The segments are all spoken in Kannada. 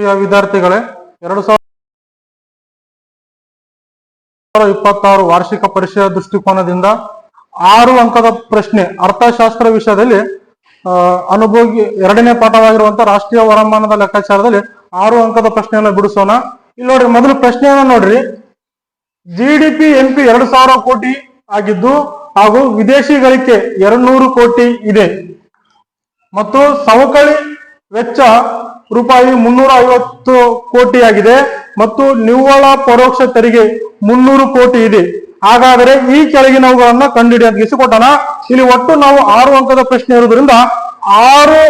ಪ್ರಿಯ ವಿದ್ಯಾರ್ಥಿಗಳೇ, ಎರಡು ಸಾವಿರದ ಇಪ್ಪತ್ತಾರು ವಾರ್ಷಿಕ ಪರೀಕ್ಷೆಯ ದೃಷ್ಟಿಕೋನದಿಂದ ಆರು ಅಂಕದ ಪ್ರಶ್ನೆ ಅರ್ಥಶಾಸ್ತ್ರ ವಿಷಯದಲ್ಲಿ ಅನುಭೋಗಿ ಎರಡನೇ ಪಾಠವಾಗಿರುವಂತಹ ರಾಷ್ಟ್ರೀಯ ವರಮಾನದ ಲೆಕ್ಕಾಚಾರದಲ್ಲಿ ಆರು ಅಂಕದ ಪ್ರಶ್ನೆಯನ್ನು ಬಿಡಿಸೋಣ. ಇಲ್ಲಿ ನೋಡ್ರಿ, ಮೊದಲು ಪ್ರಶ್ನೆಯನ್ನು ನೋಡ್ರಿ. ಜಿ ಡಿ ಪಿ ಎರಡು ಸಾವಿರ ಕೋಟಿ ಆಗಿದ್ದು ಹಾಗೂ ವಿದೇಶಿ ಗಳಿಕೆ ಎರಡ್ನೂರು ಕೋಟಿ ಇದೆ. ಮತ್ತು ಸವಕಳಿ ವೆಚ್ಚ ರೂಪಾಯಿ ಮುನ್ನೂರ ಐವತ್ತು ಕೋಟಿ ಆಗಿದೆ ಮತ್ತು ನಿವ್ವಳ ಪರೋಕ್ಷ ತೆರಿಗೆ ಮುನ್ನೂರು ಕೋಟಿ ಇದೆ. ಹಾಗಾದರೆ ಈ ಕೆಳಗಿನವುಗಳನ್ನ ಕಂಡುಹಿಡಿ ಅಂತ ಗೀಸಿ ಇಲ್ಲಿ ಒಟ್ಟು ನಾವು ಆರು ಅಂಕದ ಪ್ರಶ್ನೆ ಇರೋದ್ರಿಂದ ಆರು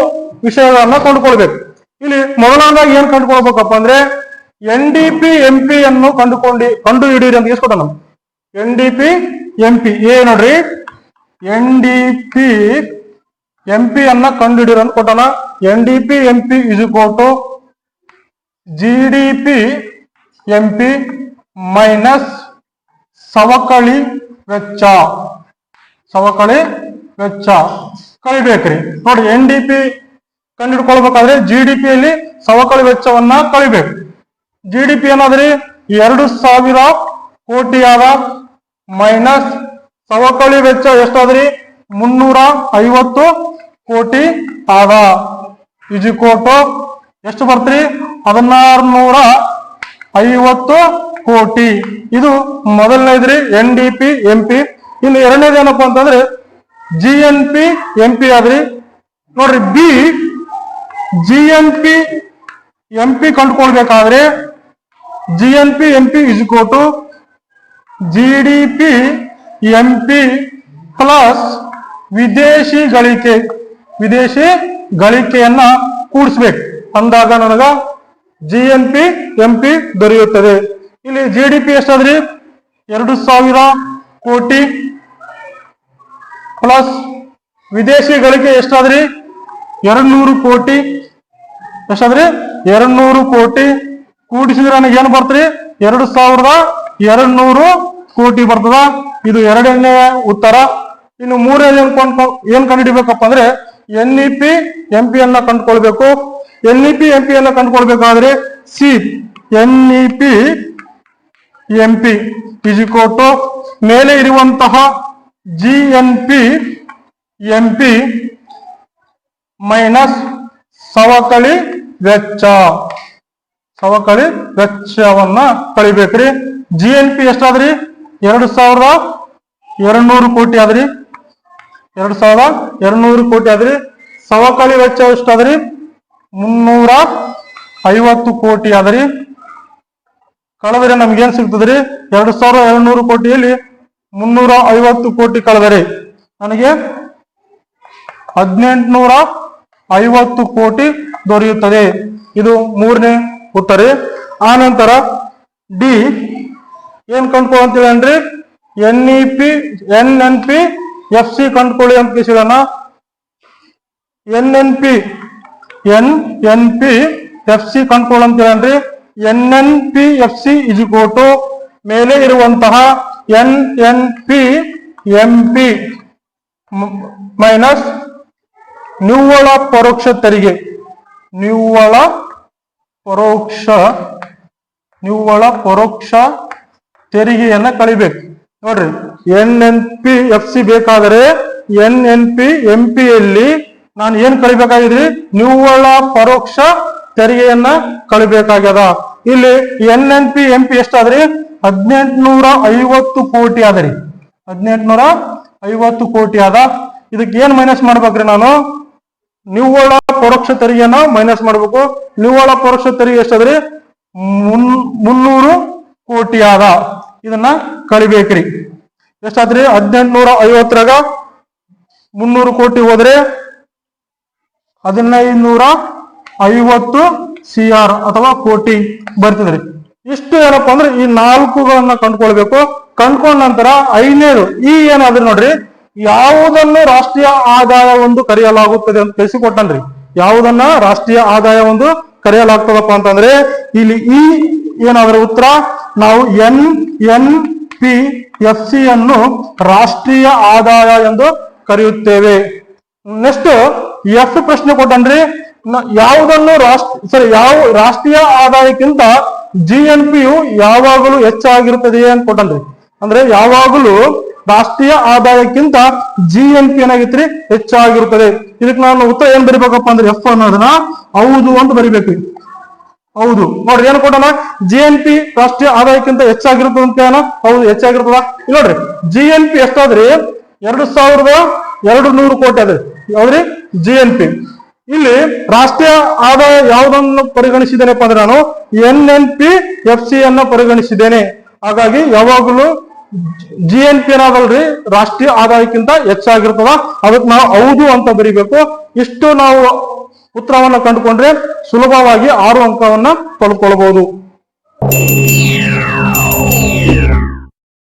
ವಿಷಯಗಳನ್ನ ಕಂಡುಕೊಳ್ಬೇಕು. ಇಲ್ಲಿ ಮೊದಲನೇದಾಗಿ ಏನ್ ಕಂಡುಕೊಳ್ಬೇಕಪ್ಪ ಅಂದ್ರೆ N D P, M P ಅನ್ನು ಕಂಡುಕೊಂಡು ಕಂಡು ಹಿಡಿಯಿರಿ ಅಂತ ಇಸ್ಕೊಟ್ಟಣ N D P, M P, ಏ ನೋಡ್ರಿ. N D P M P ಅನ್ನ ಕಂಡುಹಿಡಿಯೋರು ಅಂತ ಕೊಟ್ಟಾನ N D P M P is to G D P M P minus ಸವಕಳಿ ವೆಚ್ಚ ಸವಕಳಿ ವೆಚ್ಚ ಕಳಿಬೇಕ್ರಿ ನೋಡಿ ಎನ್ ಡಿ ಪಿ ಕಂಡುಹಿಡ್ಕೊಳ್ಬೇಕಾದ್ರೆ ಜಿ ಡಿ ಪಿಯಲ್ಲಿ ಸವಕಳಿ ವೆಚ್ಚವನ್ನ ಕಳಿಬೇಕು ಜಿ ಡಿ ಪಿ ಏನಾದ್ರಿ? ಎರಡು ಸಾವಿರ ಕೋಟಿ ಆದ ಮೈನಸ್ ಸವಕಳಿ ವೆಚ್ಚ ಎಷ್ಟಾದ್ರಿ? ಮುನ್ನೂರ ಐವತ್ತು ಕೋಟಿ ಆದ. ಇಜಿಕೋಟು ಎಷ್ಟು ಬರ್ತೀರಿ? ಹದಿನಾರು ನೂರ ಐವತ್ತು ಕೋಟಿ. ಇದು ಮೊದಲನೇದ್ರಿ N D P, M P. ಇನ್ನು ಎರಡನೇದು ಏನಪ್ಪಾ ಅಂತಂದ್ರೆ G N P, M P ಆದ್ರಿ. ನೋಡ್ರಿ, B G N P, M P ಕಂಡುಕೊಳ್ಬೇಕಾದ್ರೆ G N P, M P is to G D P, M P plus ವಿದೇಶಿ ಗಳಿಕೆ ವಿದೇಶಿ ಗಳಿಕೆಯನ್ನ ಕೂಡಿಸ್ಬೇಕು. ಅಂದಾಗ ನನಗ G N P M P ದೊರೆಯುತ್ತದೆ. ಇಲ್ಲಿ ಜಿ ಡಿ ಪಿ ಎಷ್ಟಾದ್ರಿ? ಎರಡು ಸಾವಿರ ಕೋಟಿ ಪ್ಲಸ್ ವಿದೇಶಿ ಗಳಿಕೆ ಎಷ್ಟಾದ್ರಿ? ಎರಡ್ನೂರು ಕೋಟಿ. ಎಷ್ಟಾದ್ರಿ? ಎರಡ್ನೂರು ಕೋಟಿ. ಕೂಡಿಸಿದ್ರೆ ನನಗೆ ಏನು ಬರ್ತ್ರಿ ಎರಡು ಸಾವಿರದ ಎರಡ್ನೂರು ಕೋಟಿ ಬರ್ತದ. ಇದು ಎರಡನೇ ಉತ್ತರ. ಇನ್ನು ಮೂರನೇ ಏನ್ ಏನು ಕಂಡುಹಿಡಿಬೇಕಪ್ಪ ಅಂದ್ರೆ N E P M P ಅನ್ನ ಕಂಡುಕೊಳ್ಬೇಕು. N E P M P ಅನ್ನ ಕಂಡುಕೊಳ್ಬೇಕಾದ್ರೆ C N E P M P ಇಜಿಕೋಟು ಮೇಲೆ ಇರುವಂತಹ G N P M P minus ಸವಕಳಿ ವೆಚ್ಚ. ಸವಕಳಿ ವೆಚ್ಚವನ್ನ ಕಳಿಬೇಕ್ರಿ. ಜಿ ಎನ್ ಪಿ ಎಷ್ಟಾದ್ರಿ? ಎರಡು ಸಾವಿರದ ಎರಡ್ನೂರು ಕೋಟಿ ಆದ್ರಿ. ಎರಡ್ ಸಾವಿರದ ಎರಡ್ನೂರು ಕೋಟಿ ಆದ್ರಿ. ಸವಕಳಿ ವೆಚ್ಚ ಎಷ್ಟಾದ್ರಿ ಮುನ್ನೂರ ಐವತ್ತು ಕೋಟಿ ಆದ್ರಿ. ಕಳೆದ್ರೆ ನಮ್ಗೆ ಏನ್ ಸಿಗ್ತದ್ರಿ? ಎರಡು ಸಾವಿರದ ಎರಡ್ನೂರು ಕೋಟಿಯಲ್ಲಿ ಮುನ್ನೂರ ಐವತ್ತು ಕೋಟಿ ಕಳೆದರಿ. ನನಗೆ ಹದಿನೆಂಟುನೂರ ಐವತ್ತು ಕೋಟಿ ದೊರೆಯುತ್ತದೆ. ಇದು ಮೂರನೇ ಉತ್ತರ. ಆ ನಂತರ ಡಿ, ಏನ್ ಕಂಡ್ಕೊಳ್ಳಿ ಅಂತ ಹೇಳನ್ರಿ N E P, N N P F C ಕಂಡುಕೊಳ್ಳಿ ಅಂತ ಕೇಳಿಸಿದಾನ N N P, N N P F C ಕಂಡುಕೊಳ್ಳಿ ಅಂತ ಹೇಳನ್ರಿ. N N P F C ಇಜಿಕೋಟು ಮೇಲೆ ಇರುವಂತಹ N N P M P minus ನಿವ್ವಳ ಪರೋಕ್ಷ ತೆರಿಗೆ. ನಿವ್ವಳ ಪರೋಕ್ಷ ನಿವ್ವಳ ಪರೋಕ್ಷ ತೆರಿಗೆಯನ್ನ ಕಳಿಬೇಕು. ನೋಡ್ರಿ. N N P F C ಬೇಕಾದರೆ N N P, M P ಯಲ್ಲಿ ನಾನು ಏನ್ ಕಳಿಬೇಕಾಗಿದ್ರಿ ನಿವ್ವಳ ಪರೋಕ್ಷ ತೆರಿಗೆಯನ್ನ ಕಳಿಬೇಕಾಗ್ಯದ ಇಲ್ಲಿ N N P, M P ಎಷ್ಟಾದ್ರಿ? ಹದಿನೆಂಟುನೂರ ಐವತ್ತು ಕೋಟಿ ಆದ್ರಿ. ಹದಿನೆಂಟುನೂರ ಐವತ್ತು ಕೋಟಿ ಆದ. ಇದಕ್ಕೆ ಏನ್ ಮೈನಸ್ ಮಾಡ್ಬೇಕ್ರಿ ನಾನು? ನಿವ್ವಳ ಪರೋಕ್ಷ ತೆರಿಗೆಯನ್ನ ಮೈನಸ್ ಮಾಡ್ಬೇಕು. ನಿವ್ವಳ ಪರೋಕ್ಷ ತೆರಿಗೆ ಎಷ್ಟಾದ್ರಿ? ಮುನ್ ಮುನ್ನೂರು ಕೋಟಿ ಆದ. ಇದನ್ನ ಕಳಿಬೇಕ್ರಿ ಎಷ್ಟಾದ್ರಿ? ಹದಿನೆಂಟುನೂರ ಐವತ್ತರಾಗ ಮುನ್ನೂರು ಕೋಟಿ ಹೋದ್ರೆ ಹದಿನೈದುನೂರ ಐವತ್ತು ಸಿ ಆರ್ ಅಥವಾ ಕೋಟಿ ಬರ್ತದ್ರಿ. ಇಷ್ಟು ಏನಪ್ಪಾ ಅಂದ್ರೆ ಈ ನಾಲ್ಕುಗಳನ್ನ ಕಂಡ್ಕೊಳ್ಬೇಕು. ಕಂಡ್ಕೊಂಡ ನಂತರ ಐದನೇದು, ಈ ಏನಾದ್ರು ನೋಡ್ರಿ, ಯಾವುದನ್ನು ರಾಷ್ಟ್ರೀಯ ಆದಾಯ ಒಂದು ಕರೆಯಲಾಗುತ್ತದೆ ಅಂತ ತಿಳಿಸಿಕೊಟ್ಟನ್ರಿ. ಯಾವುದನ್ನ ರಾಷ್ಟ್ರೀಯ ಆದಾಯ ಒಂದು ಕರೆಯಲಾಗ್ತದಪ್ಪ ಅಂತಂದ್ರೆ, ಇಲ್ಲಿ ಈ ಏನಾದ್ರೆ ಉತ್ತರ, ನಾವು N N P F C ಅನ್ನು ರಾಷ್ಟ್ರೀಯ ಆದಾಯ ಎಂದು ಕರೆಯುತ್ತೇವೆ. ನೆಕ್ಸ್ಟ್ ಎಫ್ ಪ್ರಶ್ನೆ ಕೊಟ್ಟನ್ರಿ ಯಾವುದನ್ನು ರಾಷ್ಟ್ರ ಸರಿ ಯಾವ ರಾಷ್ಟ್ರೀಯ ಆದಾಯಕ್ಕಿಂತ ಜಿ ಎನ್ ಪಿಯು ಯಾವಾಗಲೂ ಹೆಚ್ಚಾಗಿರುತ್ತದೆ ಅಂತ ಕೊಟ್ಟನ್ರಿ ಅಂದ್ರೆ ಯಾವಾಗಲೂ ರಾಷ್ಟ್ರೀಯ ಆದಾಯಕ್ಕಿಂತ ಜಿ ಎನ್ ಪಿ ಏನಾಗಿತ್ರಿ? ಹೆಚ್ಚಾಗಿರುತ್ತದೆ. ಇದಕ್ಕೆ ನಾನು ಉತ್ತರ ಏನ್ ಬರಿಬೇಕಪ್ಪ ಅಂದ್ರೆ ಎಫ್ ಅನ್ನೋದನ್ನ ಹೌದು ಅಂತ ಬರಿಬೇಕು. ಹೌದು. ನೋಡ್ರಿ, ಏನ್ ಕೊಡೋಣ ಜಿ ಎನ್ ಪಿ ರಾಷ್ಟ್ರೀಯ ಆದಾಯಕ್ಕಿಂತ ಹೆಚ್ಚಾಗಿರ್ತದ ಅಂತ ಹೌದು, ಹೆಚ್ಚಾಗಿರ್ತದ. ನೋಡ್ರಿ ಜಿ ಎನ್ ಪಿ ಎಷ್ಟಾದ್ರಿ? ಎರಡು ಸಾವಿರದ ಎರಡು ನೂರು ಕೋಟಿ ಅದ್ರಿ. ಯಾವ್ದ್ರಿ ಜಿ ಎನ್ ಪಿ ಇಲ್ಲಿ ರಾಷ್ಟ್ರೀಯ ಆದಾಯ ಯಾವುದನ್ನು ಪರಿಗಣಿಸಿದ್ದೇನೆಪ್ಪ ಅಂದ್ರೆ ನಾನು N N P F C ಅನ್ನ ಪರಿಗಣಿಸಿದ್ದೇನೆ. ಹಾಗಾಗಿ ಯಾವಾಗಲೂ ಜಿ ಎನ್ ಪಿ ಏನಾದಲ್ರಿ ರಾಷ್ಟ್ರೀಯ ಆದಾಯಕ್ಕಿಂತ ಹೆಚ್ಚಾಗಿರ್ತದ. ಅದಕ್ಕೆ ನಾವು ಹೌದು ಅಂತ ಬರಿಬೇಕು. ಇಷ್ಟು ನಾವು ಉತ್ತರವನ್ನ ಕಂಡುಕೊಂಡ್ರೆ ಸುಲಭವಾಗಿ ಆರು ಅಂಕವನ್ನ ಪಡ್ಕೊಳ್ಬಹುದು